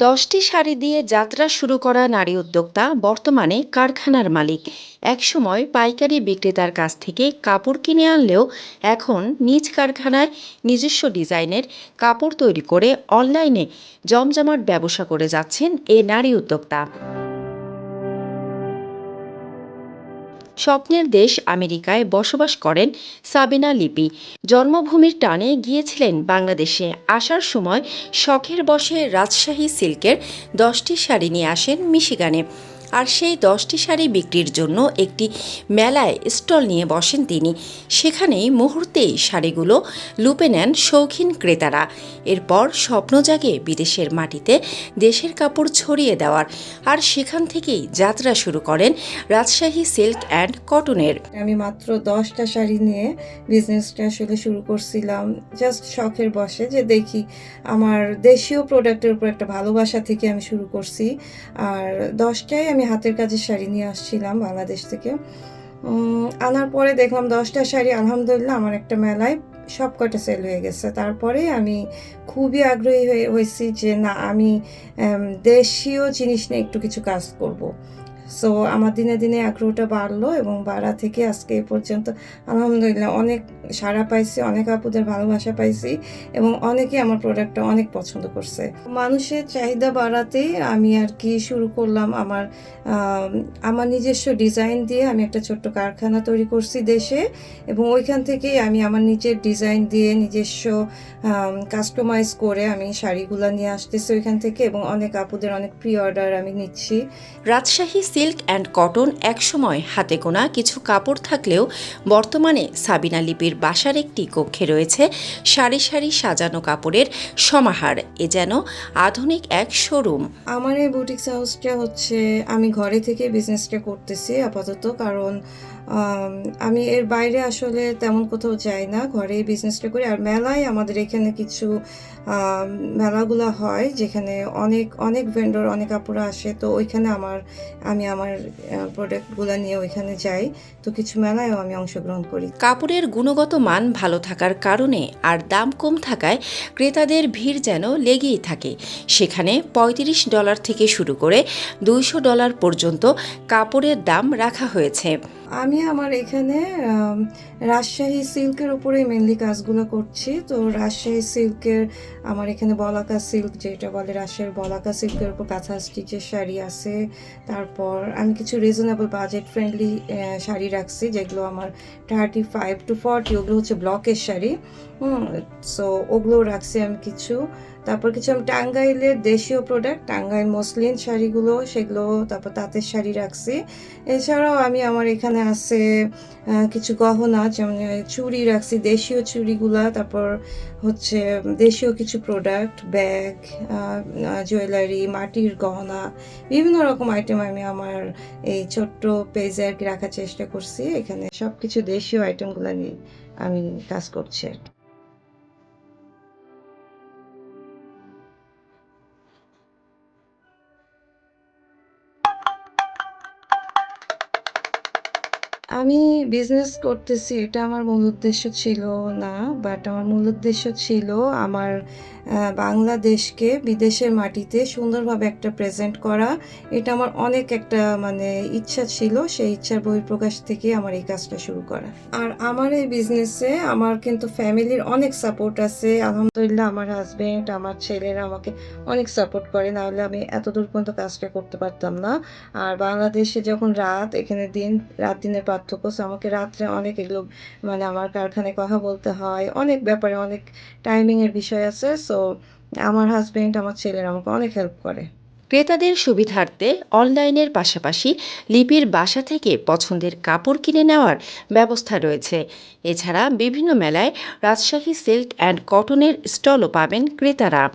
দশটি শাড়ি দিয়ে যাত্রা শুরু করা নারী উদ্যোক্তা বর্তমানে কারখানার মালিক। একসময় পাইকারি বিক্রেতার কাছ থেকে কাপড় কিনে আনলেও এখন নিজ কারখানায় নিজস্ব ডিজাইনের কাপড় তৈরি করে অনলাইনে জমজমাট ব্যবসা করে যাচ্ছেন এ নারী উদ্যোক্তা। স্বপ্নের দেশ আমেরিকায় বসবাস করেন সাবিনা লিপি। জন্মভূমির টানে গিয়েছিলেন বাংলাদেশে। আসার সময় শখের বসে রাজশাহী সিল্কের দশটি শাড়ি নিয়ে আসেন মিশিগানে। আর সেই দশটি শাড়ি বিক্রির জন্য একটি মেলায় স্টল নিয়ে বসেন তিনি। সেখানেই মুহূর্তেই শাড়িগুলো লুপে নেন শৌখিন ক্রেতারা। এরপর স্বপ্ন জাগে বিদেশের মাটিতে দেশের কাপড় ছড়িয়ে দেওয়ার। আর সেখান থেকেই যাত্রা শুরু করেন রাজশাহী সিল্ক অ্যান্ড কটনের। আমি মাত্র দশটা শাড়ি নিয়ে বিজনেসটা আসলে শুরু করছিলাম। জাস্ট শখের বসে যে দেখি আমার দেশীয় প্রোডাক্টের উপর একটা ভালোবাসা থেকে আমি শুরু করছি। আর দশটায় আমি হাতের কাজের শাড়ি নিয়ে আসছিলাম বাংলাদেশ থেকে। আনার পরে দেখলাম দশটা শাড়ি, আলহামদুলিল্লাহ আমার একটা মেলায় সব কটা সেল হয়ে গেছে। তারপরে আমি খুবই আগ্রহী হয়ে হয়েছি যে না, আমি দেশীয় জিনিস নিয়ে একটু কিছু কাজ করব। সো আমার দিনে দিনে আগ্রহটা বাড়লো এবং বাড়া থেকে আজকে এ পর্যন্ত আলহামদুলিল্লাহ অনেক সাড়া পাইছি, অনেক আপুদের ভালোবাসা পাইছি এবং অনেকে আমার প্রোডাক্টটা অনেক পছন্দ করছে। মানুষের চাহিদা বাড়াতেই আমি আর কি শুরু করলাম আমার আমার নিজস্ব ডিজাইন দিয়ে আমি একটা ছোট্ট কারখানা তৈরি করছি দেশে এবং ওইখান থেকেই আমি আমার নিজের ডিজাইন দিয়ে নিজস্ব কাস্টমাইজ করে আমি শাড়িগুলো নিয়ে আসতেছি ওইখান থেকে এবং অনেক আপুদের অনেক প্রি অর্ডার আমি নিচ্ছি। রাজশাহী সিল্ক অ্যান্ড কটন একসময় হাতে গোনা কিছু কাপড় থাকলেও বর্তমানে সাবিনা লিপির বাসার একটি কক্ষে রয়েছে সারি সারি সাজানো কাপড়ের সমাহার। এ যেন আধুনিক এক শোরুম আমার এই বুটিক্স হাউসটা হচ্ছে, আমি ঘরে থেকে বিজনেসটা করতেছি আপাতত, কারণ, আমি এর বাইরে আসলে তেমন কোথাও যাই না, ঘরে বিজনেসটা করি। আর মেলায় আমাদের এখানে কিছু মেলাগুলো হয়, যেখানে অনেক অনেক ভেন্ডর অনেক আপুরা আসে, তো ওইখানে আমার, আমি আমার প্রোডাক্টগুলো নিয়ে ওইখানে যাই। তো কিছু মেলায়ও আমি অংশগ্রহণ করি। কাপড়ের গুণগত মান ভালো থাকার কারণে আর দাম কম থাকায় ক্রেতাদের ভিড় যেন লেগেই থাকে। সেখানে ৩৫ ডলার থেকে শুরু করে দুইশো ডলার পর্যন্ত কাপড়ের দাম রাখা হয়েছে। আমি আমার এখানে রাজশাহী সিল্কের উপরেই মেনলি কাজগুলো করছি। তো রাজশাহী সিল্কের, আমার এখানে বলাকা সিল্ক যেটা বলে, রাজশাহীর বলাকা সিল্কের উপর কাঁথা স্টিচের শাড়ি আছে। তারপর আমি কিছু রিজনেবল বাজেট ফ্রেন্ডলি শাড়ি রাখছি, যেগুলো আমার থার্টি ফাইভ টু ফর্টি ওগুলো হচ্ছে ব্লকের শাড়ি। সো ওগুলো রাখছি আমি কিছু। তারপর কিছু আমি টাঙ্গাইলের দেশীয় প্রোডাক্ট টাঙ্গাইল মসলিন শাড়িগুলো, সেগুলো তারপর তাঁতের শাড়ি রাখছি এছাড়াও আমি আমার এখানে আছে কিছু গহনা, যেমন চুড়ি রাখছি, দেশীয় চুড়িগুলা, তারপর হচ্ছে দেশীয় কিছু প্রোডাক্ট ব্যাগ জুয়েলারি, মাটির গহনা, বিভিন্ন রকম আইটেম আমি আমার এই ছোট্ট পেজে আর কি রাখার চেষ্টা করছি এখানে সব কিছু দেশীয় আইটেমগুলো নিয়ে আমি কাজ করছি আর কি। আমি বিজনেস করতেছি, এটা আমার মূল উদ্দেশ্য ছিল না বাট আমার মূল উদ্দেশ্য ছিল আমার বাংলাদেশকে বিদেশের মাটিতে সুন্দরভাবে একটা প্রেজেন্ট করা। এটা আমার অনেক একটা মানে ইচ্ছা ছিল, সেই ইচ্ছার বহিঃপ্রকাশ থেকে আমার এই কাজটা শুরু করা। আর আমার এই বিজনেসে আমার কিন্তু ফ্যামিলির অনেক সাপোর্ট আছে। আলহামদুলিল্লাহ, আমার হাজবেন্ড আমার ছেলেরা আমাকে অনেক সাপোর্ট করে নাহলে আমি এত দূর পর্যন্ত কাজটা করতে পারতাম না। আর বাংলাদেশে যখন রাত, এখানে দিন, রাত, দিনের পার্থক্য। So, আমাকে রাত্রে অনেক এগুলো মানে আমার কারখানায় কথা বলতে হয়। অনেক ব্যাপারে অনেক টাইমিং এর বিষয় আছে। সো আমার হাজবেন্ড আমার ছেলেরা আমাকে অনেক হেল্প করে। ক্রেতাদের সুবিধার্থে অনলাইনের পাশাপাশি লিপির বাসা থেকে পছন্দের কাপড় কিনে নেওয়ার ব্যবস্থা রয়েছে। এছাড়া বিভিন্ন মেলায় রাজশাহী সিল্ক অ্যান্ড কটনের স্টলও পাবেন ক্রেতারা।